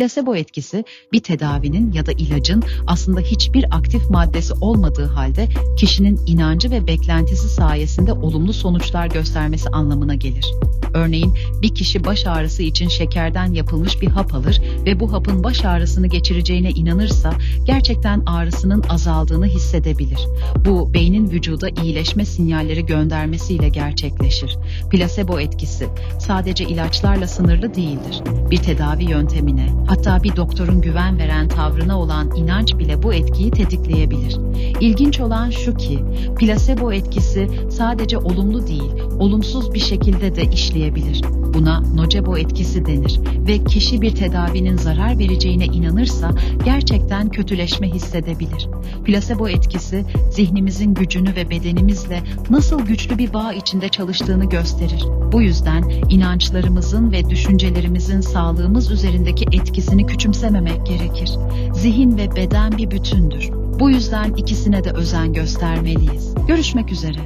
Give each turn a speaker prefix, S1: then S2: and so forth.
S1: Plasebo etkisi bir tedavinin ya da ilacın aslında hiçbir aktif maddesi olmadığı halde kişinin inancı ve beklentisi sayesinde olumlu sonuçlar göstermesi anlamına gelir. Örneğin bir kişi baş ağrısı için şekerden yapılmış bir hap alır ve bu hapın baş ağrısını geçireceğine inanırsa gerçekten ağrısının azaldığını hissedebilir. Bu beynin vücuda iyileşme sinyalleri göndermesiyle gerçekleşir. Plasebo etkisi sadece ilaçlarla sınırlı değildir. Bir tedavi yöntemine, hatta bir doktorun güven veren tavrına olan inanç bile bu etkiyi tetikleyebilir. İlginç olan şu ki, plasebo etkisi sadece olumlu değil, olumsuz bir şekilde de işleyebilir. Buna nocebo etkisi denir ve kişi bir tedavinin zarar vereceğine inanırsa gerçekten kötüleşme hissedebilir. Plasebo etkisi zihnimizin gücünü ve bedenimizle nasıl güçlü bir bağ içinde çalıştığını gösterir. Bu yüzden inançlarımızın ve düşüncelerimizin sağlığımız üzerindeki etkisini küçümsememek gerekir. Zihin ve beden bir bütündür. Bu yüzden ikisine de özen göstermeliyiz. Görüşmek üzere.